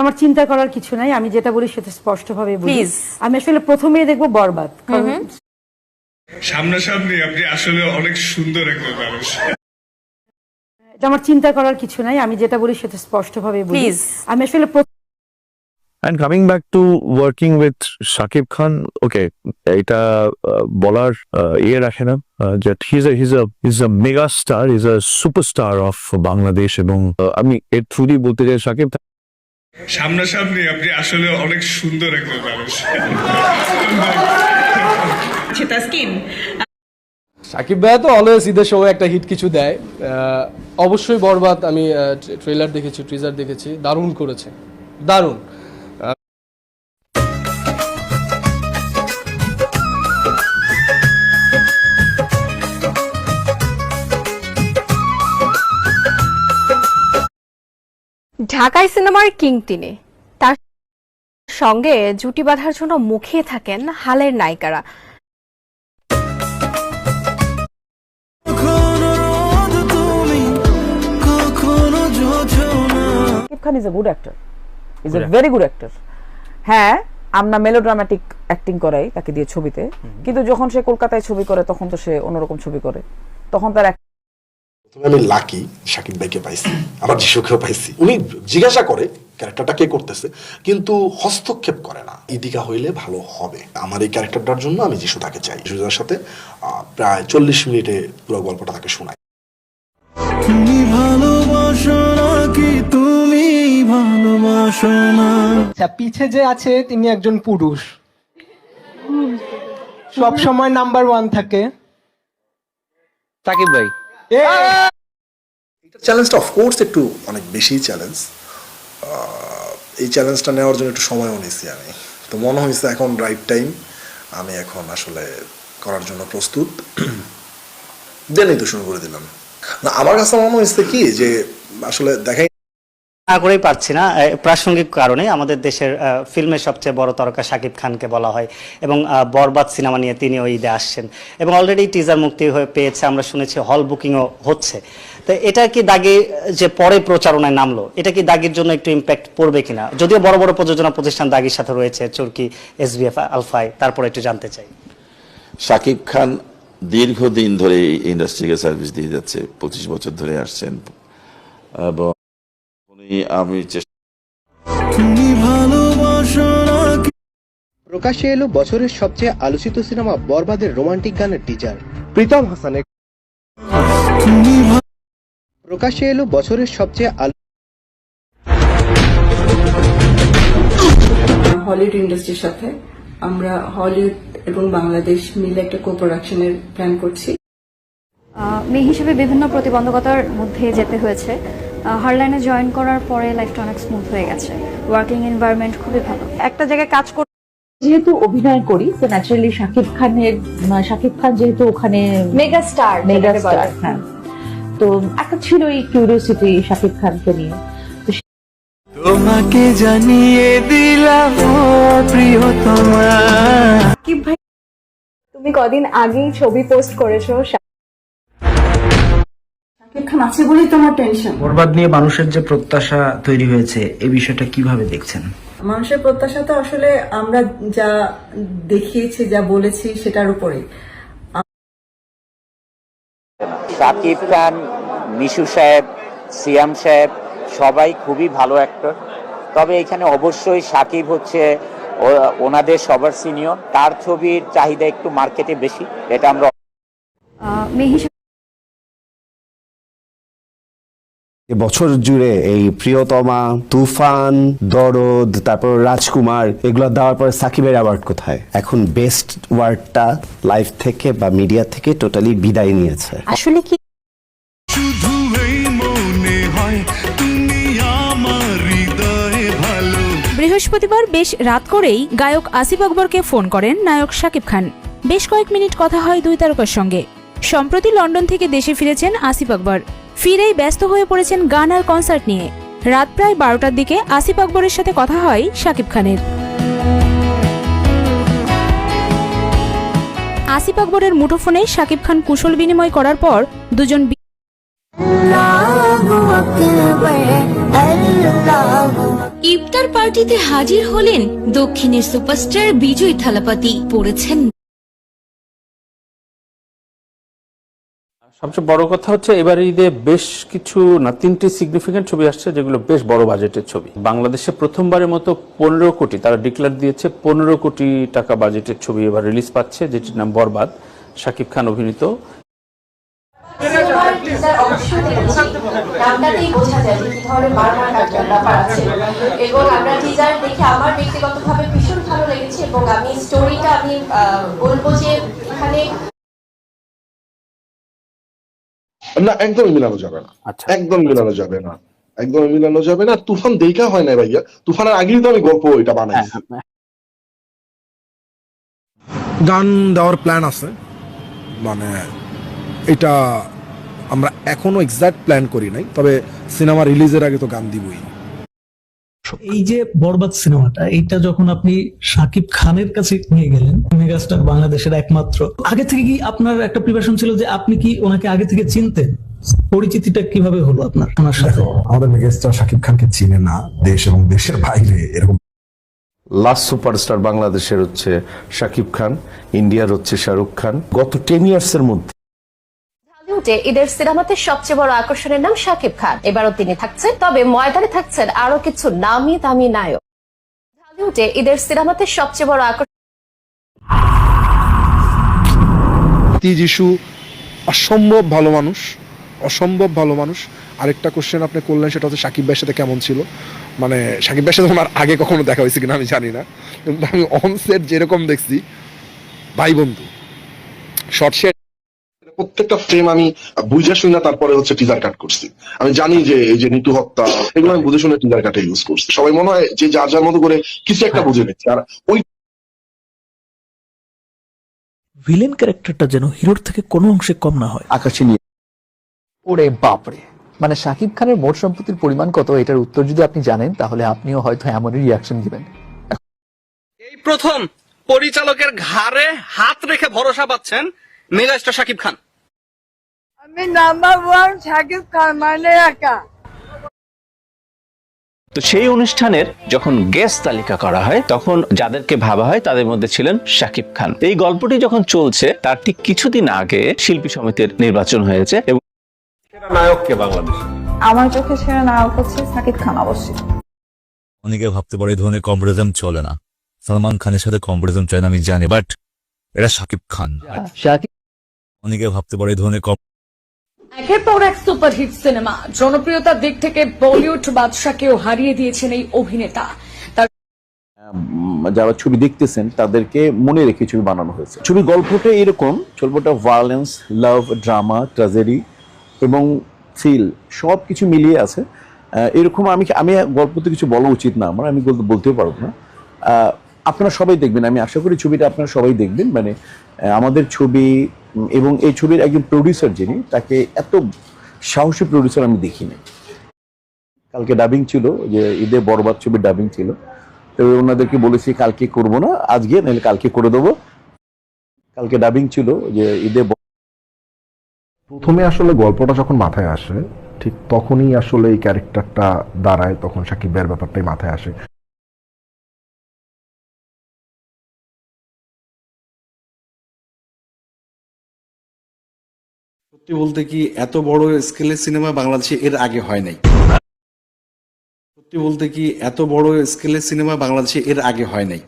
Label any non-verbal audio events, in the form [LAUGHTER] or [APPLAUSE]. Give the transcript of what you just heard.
আমার চিন্তা করার কিছু নাই আমি যেটা বলি সেটা স্পষ্টভাবে বলি। আমি আসলে প্রথমে দেখব বরবাদ সামনাসামনি আপনি আসলে অনেক সুন্দর একজন মানুষ। আমার চিন্তা করার কিছু নাই আমি যেটা বলি সেটা স্পষ্টভাবে বলি। আমি আসলে প্রথম and coming back to working with Shakib Khan okay এটা বলার ইয়ে রাখে না যে his his his a mega star is a superstar of Bangladesh এবং আমি এর থ্রু দিয়ে বলতে চাই শাকিব সামনাসামনি আপনি আসলে অনেক সুন্দর একজন মানুষ। সাকিব ভাইয়া তো অলওয়েজ ঈদের সময় একটা হিট কিছু দেয়। আহ, অবশ্যই বরবাদ আমি ট্রেলার দেখেছি ট্রিজার দেখেছি। দারুণ করেছে। দারুণ। ঢাকাই সিনেমার কিং তিনি। তার সঙ্গে জুটি বাঁধার জন্য মুখিয়ে থাকেন হালের নায়িকারা। Khan is a good actor is a very good actor হ্যাঁ আমরা মেলোড্রামাটিক অ্যাক্টিং করাই তাকে দিয়ে ছবিতে। কিন্তু যখন সে কলকাতায় ছবি করে তখন তো সে অন্যরকম ছবি করে। তখন তার প্রথমে আমি লাকি সাকিব ভাইকে পাইছি আবার যিশুকেও পাইছি। উনি জিজ্ঞাসা করে ক্যারেক্টারটা কে করতেছে? কিন্তু হস্তক্ষেপ করে না। ইদিকা হইলে ভালো হবে। আমার এই ক্যারেক্টারটার জন্য আমি যিশু তাকে চাই। যিশুদার সাথে প্রায় চল্লিশ মিনিটে পুরো গল্পটা তাকে শোনাই। আচ্ছা পিছে যে আছে তিনি একজন পুরুষ। সব সময় নাম্বার ওয়ান থাকে। সাকিব ভাই চ্যালেঞ্জটা অফকোর্স একটু অনেক বেশি চ্যালেঞ্জ এই চ্যালেঞ্জটা নেওয়ার জন্য একটু সময়ও নিয়েছি আমি। তো মনে হয়েছে এখন রাইট টাইম আমি এখন আসলে করার জন্য প্রস্তুত। [CLEARS THROAT] দেনই তো শুরু করে দিলাম। না, আমার কাছে মনে হয়েছে কি যে আসলে দেখাই না করেই পারছি না প্রাসঙ্গিক কারণে আমাদের দেশের ফিল্মের সবচেয়ে বড় তারকা শাকিব খানকে বলা হয় এবং বরবাদ সিনেমা নিয়ে তিনি ওই ঈদে আসছেন। এবং অলরেডি টিজার মুক্তি হয়ে পেয়েছে, আমরা শুনেছি হল বুকিংও হচ্ছে। তো এটা কি দাগে, যে পরে প্রচারণায় নামলো, এটা কি দাগির জন্য একটু ইম্প্যাক্ট পড়বে কিনা? যদিও বড় বড় প্রযোজনা প্রতিষ্ঠান দাগির সাথে রয়েছে, চরকি এসবিএফ আলফাই, তারপরে একটু জানতে চাই। শাকিব খান দীর্ঘদিন ধরে ইন্ডাস্ট্রিকে সার্ভিস দিয়ে যাচ্ছে, পঁচিশ বছর ধরে আসছেন। এবং আমি চেষ্টা প্রকাশ্যে এলো বছরের সবচেয়ে আলোচিত সিনেমা বরবাদের রোমান্টিক গানের টিজার প্রীতম হাসানের প্রকাশ্যে এলো বছরের সবচেয়ে আলো হলিউড ইন্ডাস্ট্রির সাথে আমরা হলিউড এবং বাংলাদেশ মিলে একটা কো প্রোডাকশনের প্ল্যান করছি মেয়ে হিসেবে বিভিন্ন প্রতিবন্ধকতার মধ্যে যেতে হয়েছে। হারলাইনে জয়েন করার পরে লাইফটা অনেক স্মুথ হয়ে গেছে। ওয়ার্কিং এনভায়রনমেন্ট খুবই ভালো। একটা জায়গায় কাজ করতে যেহেতু অভিনয় করি তো ন্যাচারালি শাকিব খানের শাকিব খান যেহেতু ওখানে মেগা স্টার মেগা স্টার হ্যাঁ। তো একটা ছিল এই কিউরিওসিটি শাকিব খানকে নিয়ে। তোমাকে জানিয়ে দিলাম প্রিয়তমা। সাকিব ভাই তুমি কদিন আগেই ছবি পোস্ট করেছ খান আছে বলেই তো আমার টেনশন বরবাদ নিয়ে মানুষের যে প্রত্যাশা তৈরি হয়েছে এই বিষয়টা কীভাবে দেখছেন? মানুষের প্রত্যাশা তো আসলে আমরা যা দেখিয়েছি যা বলেছি সেটার উপরেই সাকিব খান মিশু সাহেব সিয়াম সাহেব সবাই খুবই ভালো অ্যাক্টর তবে এখানে অবশ্যই সাকিব হচ্ছে ওনাদের সবার সিনিয়র তার ছবির চাহিদা একটু মার্কেটে বেশি এটা আমরা বছর জুড়ে এই প্রিয়তমা তুফান দরদ তারপর রাজকুমার এগুলো দেওয়ার পরে সাকিবের অ্যাওয়ার্ড কোথায়? এখন বেস্ট ওয়ার্ডটা লাইভ থেকে বা মিডিয়া থেকে টোটালি বিদায় নিয়েছে। আসলে কি শুধু মনে হয় তুমি আমার হৃদয়ে ভালো। বৃহস্পতিবার বেশ রাত করেই গায়ক আসিফ আকবরকে ফোন করেন নায়ক শাকিব খান। বেশ কয়েক মিনিট কথা হয় দুই তারকার সঙ্গে। সম্প্রতি লন্ডন থেকে দেশে ফিরেছেন আসিফ আকবর। ফিরেই ব্যস্ত হয়ে পড়েছেন গান আর কনসার্ট নিয়ে। রাত প্রায় বারোটার দিকে আসিফ আকবরের সাথে কথা হয় শাকিব খানের। আসিফ আকবরের মুঠোফোনে শাকিব খান কুশল বিনিময় করার পর দুজন ইফতার পার্টিতে হাজির হলেন দক্ষিণের সুপারস্টার বিজয় থালাপাতি, পড়েছেন সবচেয়ে বড় কথা হচ্ছে, এবার ঈদে বেশ কিছু না, তিনটি সিগনিফিকেন্ট ছবি আসছে, যেগুলো বেশ বড় বাজেটের ছবি। বাংলাদেশে প্রথমবারের মতো পনেরো কোটি, তারা ডিক্লেয়ার দিয়েছে, পনেরো কোটি টাকা বাজেটের ছবি এবার রিলিজ পাচ্ছে, যেটির নাম বরবাদ। শাকিব খান অভিনীত। এবং আমি স্টোরিটা আমি বলব যে এখানে না একদমই মিলানো যাবে না। আচ্ছা। একদম মিলানো যাবে না। একদম মিলানো যাবে না। তুফান দেখা হয় না ভাইয়া। তুফানের আগেই তো আমি গল্প এটা বানাই। গান দেওয়ার প্ল্যান আছে। মানে এটা আমরা এখনও এক্সাক্ট প্ল্যান করি নাই। তবে সিনেমা রিলিজের আগে তো গান দিবই। এই যে বরবাদ সিনেমাটা এইটা যখন আপনি শাকিব খানের কাছে নিয়ে গেলেন মেগাস্টার বাংলাদেশের একমাত্র আগে থেকে কি আপনার একটা প্রিপারেশন ছিল যে আপনি কি ওনাকে আগে থেকে চিনতেন? পরিচিতিটা কীভাবে হলো আপনার ওনার সাথে? আমাদের মেগাস্টার শাকিব খানকে চিনে না দেশ এবং দেশের বাইরে এরকম। লাস্ট সুপারস্টার বাংলাদেশের হচ্ছে শাকিব খান ইন্ডিয়ার হচ্ছে শাহরুখ খান। গত টেন ইয়ার্স এর মধ্যে ঢালিউডে ঈদের সিনেমাতে সবচেয়ে বড় আকর্ষণের নাম শাকিব খান। এবারও তিনি থাকছেন, তবে ময়দানে থাকছেন আরও কিছু নামি দামি নায়ক। ঢালিউডে ঈদের সিনেমাতে সবচেয়ে বড় আকর্ষণ যিশু অসম্ভব ভালো মানুষ, অসম্ভব ভালো মানুষ। আরেকটা কোশ্চেন আপনি করলেন, সেটা হচ্ছে সাকিব ভাইয়ের সাথে কেমন ছিল? মানে সাকিব ভাইয়ের সাথে আমার আগে কখনো দেখা হয়েছে কিনা আমি জানি না। কিন্তু আমি অনসেট যেরকম দেখছি, ভাই বন্ধু শর্ট প্রত্যেকটা ফ্রেম আমি বুঝে শুনে তারপরে হচ্ছে টিজার কাট করছি। আমি জানি যে এই যে নিতু হত্যা এগুলো আমি বুঝে শুনে টিজার কাটে ইউজ করছি। সবাই মনে হয় যে যার যার মতো করে কিছু একটা বুঝে নিচ্ছে। আর ওই ভিলেন ক্যারেক্টারটা যেন হিরোর থেকে কোনো অংশে কম না হয়। আকাশে নিয়ে ওরে বাপরে। মানে শাকিব খানের মোট সম্পত্তির পরিমাণ কত? এটার উত্তর যদি আপনি জানেন তাহলে আপনিও হয়তো এমনই রিয়াকশন দিবেন এই প্রথম পরিচালকের ঘাড়ে হাত রেখে ভরসা পাচ্ছেন মেগাস্টার শাকিব খান। আমি নাম্বার ওয়ান শাকিব খান মানে একা। তো সেই অনুষ্ঠানের যখন গেস্ট তালিকা করা হয় তখন যাদেরকে ভাবা হয় তাদের মধ্যে ছিলেন শাকিব খান। এই গল্পটি যখন চলছে তার ঠিক কিছুদিন আগে শিল্পী সমিতির নির্বাচন হয়েছে এবং নায়ককে বাংলাদেশ? আমার চোখে সেরা নায়ক হচ্ছে সাকিব খান অবশ্যই। অনেকে ভাবতে পারে এই ধরনের কম্পারিজম চলে না। সালমান খানের সাথে কম্পারিজম চায় না আমি জানি বাট এটা শাকিব খান। শাকিব অনেকে ভাবতে পারে এই ধরনের একের পর এক সুপারহিট সিনেমা। জনপ্রিয়তার দিক থেকে বলিউড বাদশাকেও হারিয়ে দিয়েছেন এই অভিনেতা। যারা ছবি দেখতেছেন, তাদেরকে মনে রেখে ছবি বানানো হয়েছে। ছবি গল্পটা এরকম গল্পটা ভায়োলেন্স লাভ ড্রামা ট্রাজেডি এবং থ্রিল সব কিছু মিলিয়ে আছে। এরকম আমি আমি গল্পতে কিছু বলা উচিত না আমার, আমি বলতে বলতেও পারব না। আপনারা সবাই দেখবেন, আমি আশা করি ছবিটা আপনারা সবাই দেখবেন। মানে আমাদের ছবি এবং এই ছবির একজন প্রডিউসার যিনি, তাকে এত সাহসী প্রডিউসার আমি দেখিনি। কালকে ডাবিং ছিল, যে ঈদে বরবাদ ছবির ডাবিং ছিল। তো ওনাদেরকে বলেছি, কালকে করব না, আজকে, নাহলে কালকে করে দেবো। কালকে ডাবিং ছিল, যে ঈদে প্রথমে আসলে গল্পটা যখন মাথায় আসে, ঠিক তখনই আসলে এই ক্যারেক্টারটা দাঁড়ায়, তখন সাকিবের ব্যাপারটাই মাথায় আসে। সত্যি বলতে কি এত বড় স্কেলের সিনেমা বাংলাদেশে এর আগে হয় নাই। সত্যি বলতে কি এত বড় স্কেলের সিনেমা বাংলাদেশে এর আগে হয় নাই।